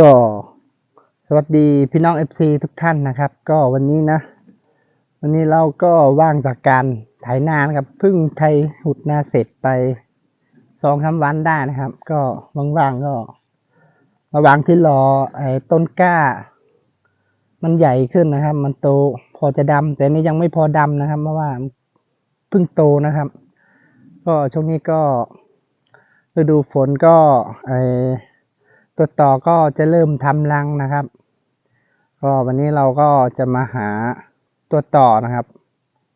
ก็สวัสดีพี่น้อง FC ทุกท่านนะครับ ก็วันนี้นะ วันนี้เราก็ว่างจากการไถนานะครับเพิ่งไถหุดนาเสร็จไปสองสาวันได้นะครับ ก็ว่างๆก็ระหว่างที่รอไอ้ต้นกล้า มันใหญ่ขึ้นนะครับ มันโตพอจะดำแต่นี่ยังไม่พอดำนะครับ เพราะว่าเพิ่งโตนะครับ ก็ช่วงนี้ก็ฤดูฝนก็ไอ ตัวต่อก็จะเริ่มทำรังนะครับ ก็วันนี้เราก็จะมาหาตัวต่อนะครับ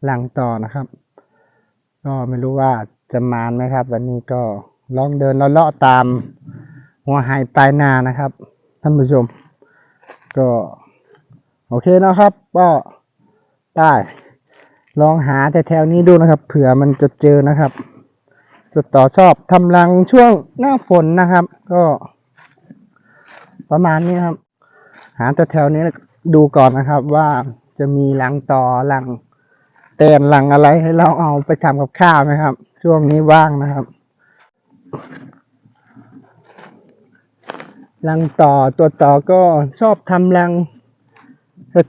รังต่อนะครับ ก็ไม่รู้ว่าจะมานไหมครับ วันนี้ก็ลองเดินเลาะตาม หัวหายปลายนานะครับท่านผู้ชม ก็ โอเคนะครับ ก็ได้ลองหาแต่แถวนี้ดูนะครับ เผื่อมันจะเจอนะครับจุดต่อชอบทำรังช่วงหน้าฝนนะครับ ก็ ประมาณนี้ครับ หาแต่แถวนี้ดูก่อนนะครับ ว่าจะมีรังต่อรังแตนรังอะไรให้เราเอาไปทำกับข้าวไหมครับ ช่วงนี้ว่างนะครับรังต่อตัวต่อก็ชอบทำรัง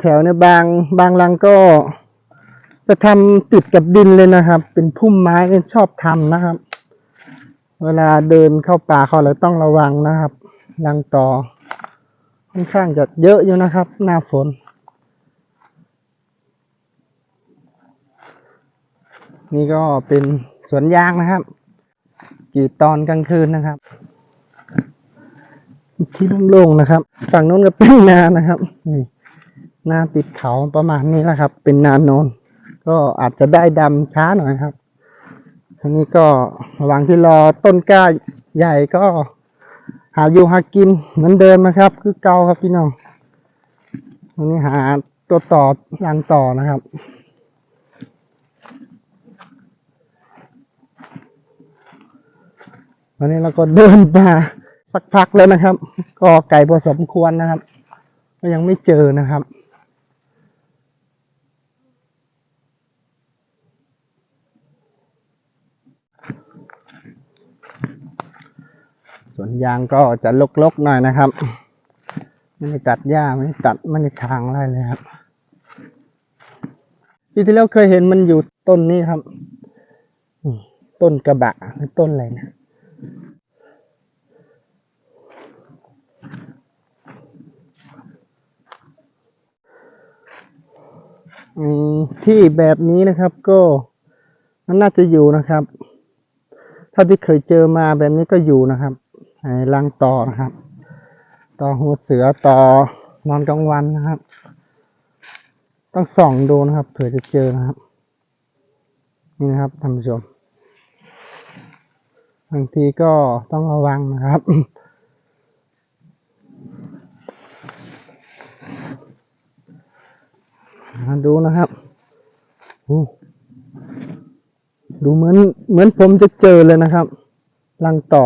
แถวๆเนี่ยบางบางรังก็ จะทำติดกับดินเลยนะครับ เป็นพุ่มไม้ชอบทำนะครับ เวลาเดินเข้าป่าเขาเลยต้องระวังนะครับรังต่อ ค่อนข้างจะเยอะอยู่นะครับ หน้าฝน นี่ก็เป็นสวนยางนะครับกีดตอนกลางคืนนะครับ ที่โล่งๆนะครับ ฝั่งโน้นก็เป็นนานะครับ นี่นาติดเขาประมาณนี้แหละครับ เป็นนาโนนก็อาจจะได้ดำช้าหน่อยครับทีนี้ก็ระหว่างที่รอต้นกล้าใหญ่ก็ หาอยู่หากินเหมือนเดิมนะครับ คือเก่าครับพี่น้องวันนี้หาตัวต่อรังต่อนะครับวันนี้เราก็เดินมาสักพักแล้วนะครับ ก็ไกลพอสมควรนะครับ ก็ยังไม่เจอนะครับ สวนยางก็จะลกๆหน่อยนะครับ ไม่ได้ตัดหญ้าไม่ได้ตัดไม่ได้ทางอะไรเลยครับปีที่แล้วเคยเห็นมันอยู่ต้นนี้ครับต้นกระบะหรือต้นอะไรนะที่แบบนี้นะครับก็มันน่าจะอยู่นะครับ ถ้าที่เคยเจอมาแบบนี้ก็อยู่นะครับ รังต่อนะครับ ต่อหัวเสือต่อนอนกลางวันนะครับ ต้องส่องดูนะครับเผื่อจะเจอนะครับ นี่นะครับท่านผู้ชมบางทีก็ต้องระวังนะครับมาดูนะครับดูเหมือนเหมือนผมจะเจอเลยนะครับรังต่อ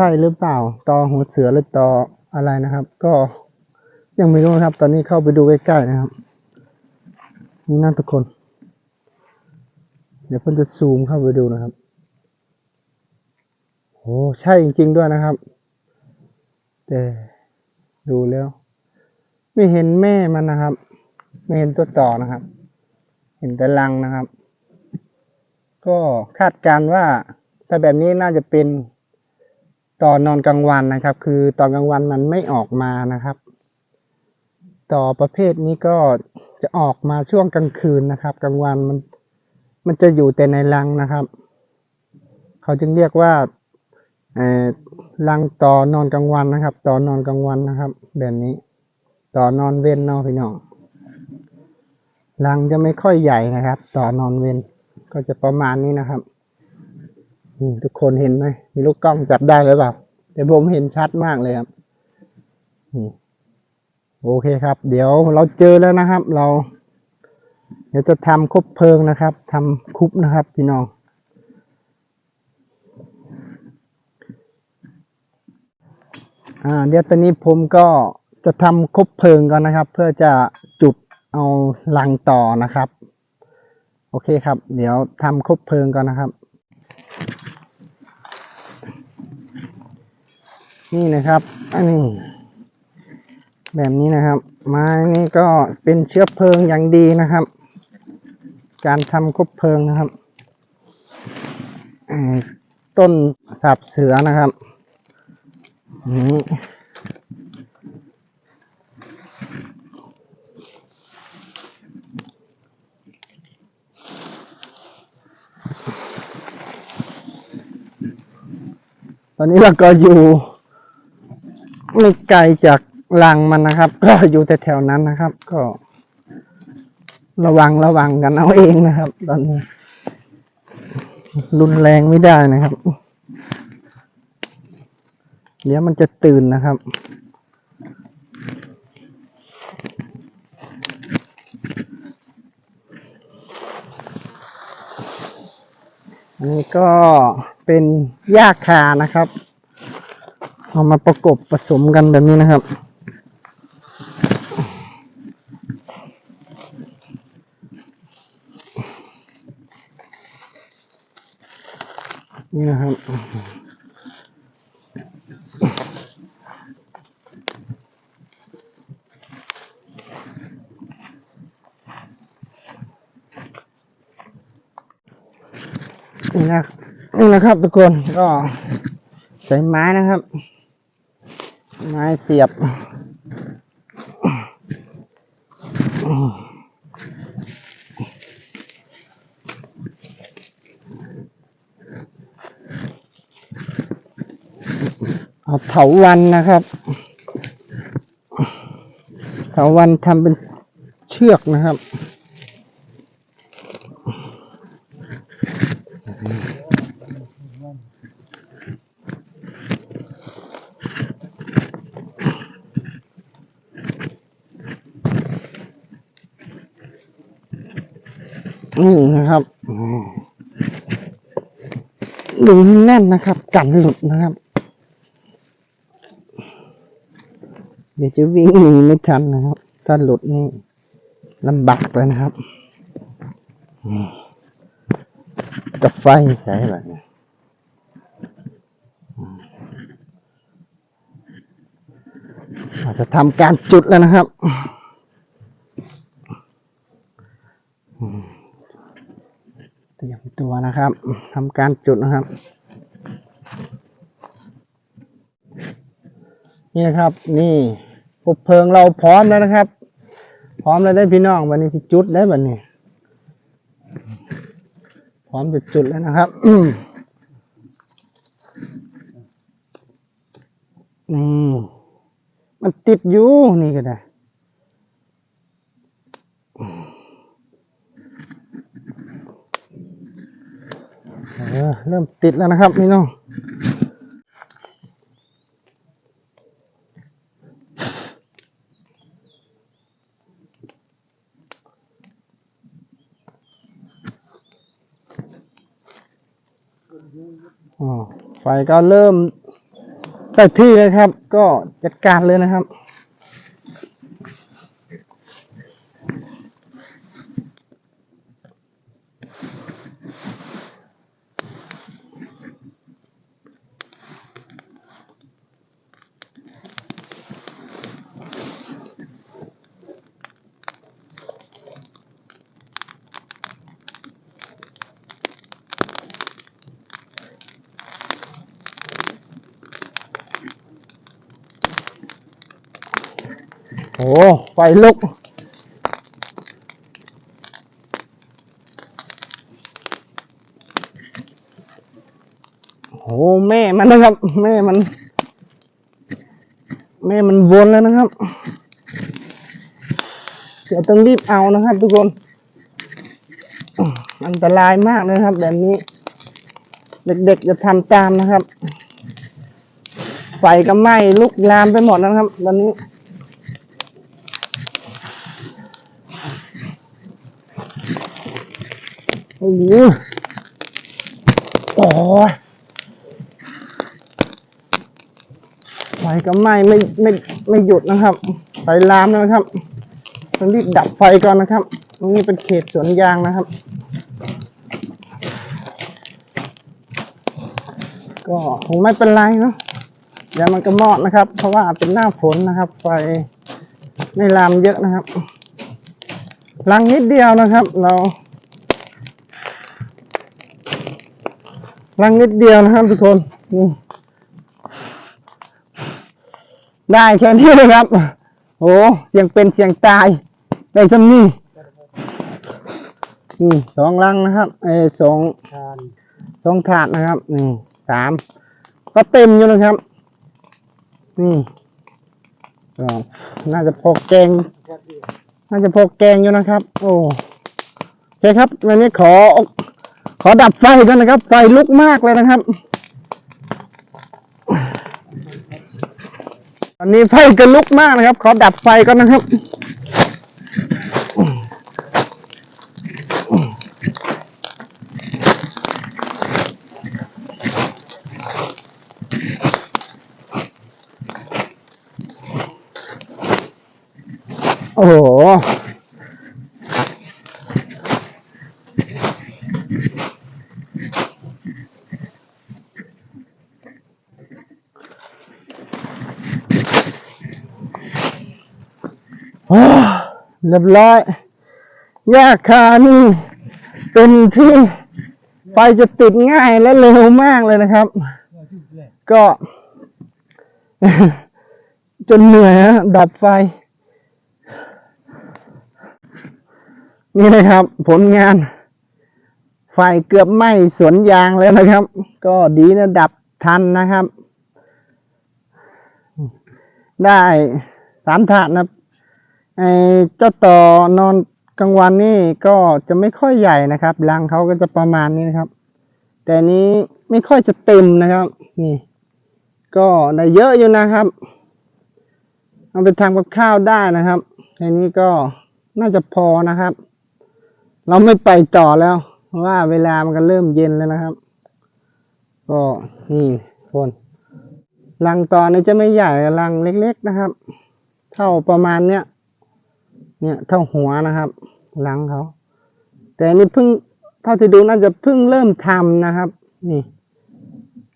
ช่หรือเปล่า ต่อหัวเสือหรือต่ออะไรนะครับ ก็ยังไม่รู้ครับ ตอนนี้เข้าไปดูใกล้ๆนะครับนี่นะทุกคน เดี๋ยวเพิ่นจะซูมเข้าไปดูนะครับโอ้ใช่จริง ๆ ด้วยนะครับ แต่ดูแล้ว ไม่เห็นแม่มันนะครับ ไม่เห็นตัวต่อนะครับ เห็นแต่รังนะครับ ก็คาดการณ์ว่าถ้าแบบนี้น่าจะเป็น ตอนนอนกลางวันนะครับ คือตอนกลางวันมันไม่ออกมานะครับ ต่อประเภทนี้ก็จะออกมาช่วงกลางคืนนะครับ กลางวันมัน มันจะอยู่แต่ในรังนะครับ เขาจึงเรียกว่าเออรังต่อนอนกลางวันนะครับ ต่อนอนกลางวันนะครับ แบบนี้ ต่อนอนเว้นนาะพี่น้องรังจะไม่ค่อยใหญ่นะครับ ต่อนอนเว้นก็จะประมาณนี้นะครับ นี่ทุกคนเห็นไหมมีลูกกล้องจับได้หรือเปล่าแต่ผมเห็นชัดมากเลยครับโอเคครับ เดี๋ยวเราเจอแล้วนะครับ เรา เดี๋ยวจะทำคบเพลิงนะครับทำคุบนะครับ พี่น้องอ่าเดี๋ยวตอนนี้ผมก็จะทำคบเพลิงก่อนนะครับ เพื่อจะจุดเอาลังต่อนะครับ โอเคครับ เดี๋ยวทำคบเพลิงก่อนนะครับ นี่นะครับอันนี้แบบนี้นะครับ ไม้นี่ก็เป็นเชื้อเพลิงอย่างดีนะครับ การทำคบเพลิงนะครับต้นสับเสือนะครับนี่ตอนนี้เราก็อยู่ ไม่ไกลจากรังมันนะครับ ก็อยู่แต่แถวๆนั้นนะครับ ก็ ระวังระวังกันเอาเองนะครับ ตอนนี้ รุนแรงไม่ได้นะครับ เดี๋ยวมันจะตื่นนะครับอันนี้ก็เป็นหญ้าคานะครับ เอามาประกบผสมกันแบบนี้นะครับ นี่นะครับ นี่นะนี่นะครับทุกคนก็ใส่ไม้นะครับ ไม้เสียบ เอาเถาวันนะครับเถาวันทำเป็นเชือกนะครับ นี่นะครับดึงให้แน่นนะครับ กันหลุดนะครับ เดี๋ยวจะวิ่งหนีไม่ทันนะครับ ถ้าหลุดนี่ลำบากเลยนะครับกับไฟใส่แบบนี้เราจะทำการจุดแล้วนะครับ เตรียมตัวนะครับทำการจุดนะครับ นี่นะครับ นี่ปุบเพลิงเราพร้อมแล้วนะครับ พร้อมแล้วได้พี่น้องวันนี้สิจุดได้บัดนี้ พร้อมจะจุดแล้วนะครับนี่มันติดอยู่นี่ก็ได้ เริ่มติดแล้วนะครับพี่น้องไฟก็เริ่มได้ที่เลยครับ ก็จัดการเลยนะครับ ไฟลุก โอ้แม่มันนะครับ แม่มัน แม่มันวนแล้วนะครับ เดี๋ยวต้องรีบเอานะครับ ทุกคน อันตรายมากเลยครับ แบบนี้ เด็กๆจะทำตามนะครับ ไฟก็ไหม้ลุกลามไปหมดนะครับตอนนี้ โอ้โหโอ้ยไฟก็ไหม้ไม่ไม่ไม่หยุดนะครับ ไฟลามแล้วนะครับต้องรีบดับไฟก่อนนะครับ นี้เป็นเขตสวนยางนะครับ ก็คงไม่เป็นไรเนาะดี๋ยวมันก็มอดนะครับ เพราะว่าเป็นหน้าฝนนะครับ ไฟไม่ลามเยอะนะครับลังนิดเดียวนะครับ เรา ลังนิดเดียวนะครับทุกคนได้แค่นี้นะครับ โอ้เสียงเป็นเสียงตายได้ซ้ำนี่นี่สองลังนะครับ เอสองสองถาดนะครับหนี่งสามก็เต็มอยู่นะครับนี่น่าจะพอแกง น่าจะพอแกงอยู่นะครับ โอ้โอเคครับ วันนี้ขอ ขอดับไฟกันนะครับ ไฟลุกมากเลยนะครับ ตอนนี้ไฟก็ลุกมากนะครับ ขอดับไฟก่อนนะครับโอ้โห เรียบร้อยยาคานี่เป็นที่ไฟจะติดง่ายและเร็วมากเลยนะครับ ก็ จนเหนื่อยฮะดับไฟ นี่นะครับ ผลงาน ไฟเกือบไหม้สวนยางแล้วนะครับ ก็ดีนะดับทันนะครับ ได้สามถาดนะครับ ไอ้เจ้าต่อนอนกลางวันนี่ก็จะไม่ค่อยใหญ่นะครับรังเขาก็จะประมาณนี้นะครับ แต่นี้ไม่ค่อยจะเต็มนะครับ นี่ ก็ได้เยอะอยู่นะครับ เอาไปทำกับข้าวได้นะครับอันนี้ก็น่าจะพอนะครับ เราไม่ไปต่อแล้วเพราะว่าเวลามันก็เริ่มเย็นแล้วนะครับ ก็นี่คนรังตอนนี้จะไม่ใหญ่รังเล็ก ๆนะครับ เท่าประมาณเนี้ย เนี่ยเท่าหัวนะครับรังเขา แต่นี่เพิ่งเท่าที่ดูน่าจะเพิ่งเริ่มทำนะครับ นี่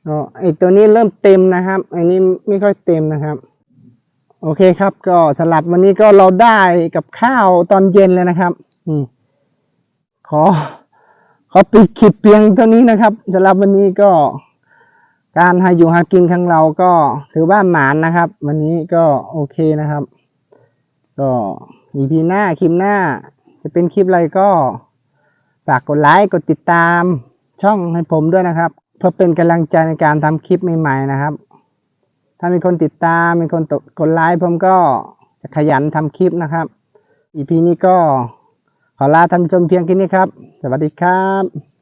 ก็ไอตัวนี้เริ่มเต็มนะครับอันนี้ไม่ค่อยเต็มนะครับ โอเคครับ ก็สำหรับวันนี้ก็เราได้กับข้าวตอนเย็นเลยนะครับ นี่ ขอ ขอปิดคลิปเพียงเท่านี้นะครับสำหรับวันนี้ก็ การหาอยู่หากินของเราก็ถือว่าหมานนะครับ วันนี้ก็โอเคนะครับ ก็ อีพีหน้าคลิปหน้า จะเป็นคลิปอะไรก็ฝากกดไลค์กดติดตามช่องให้ผมด้วยนะครับ เพื่อเป็นกำลังใจในการทำคลิปใหม่ๆนะครับ ถ้ามีคนติดตามมีคนกดไลค์ผมก็จะขยันทำคลิปนะครับอีพีนี้ก็ขอลาท่านชมเพียงแค่นี้ครับ สวัสดีครับ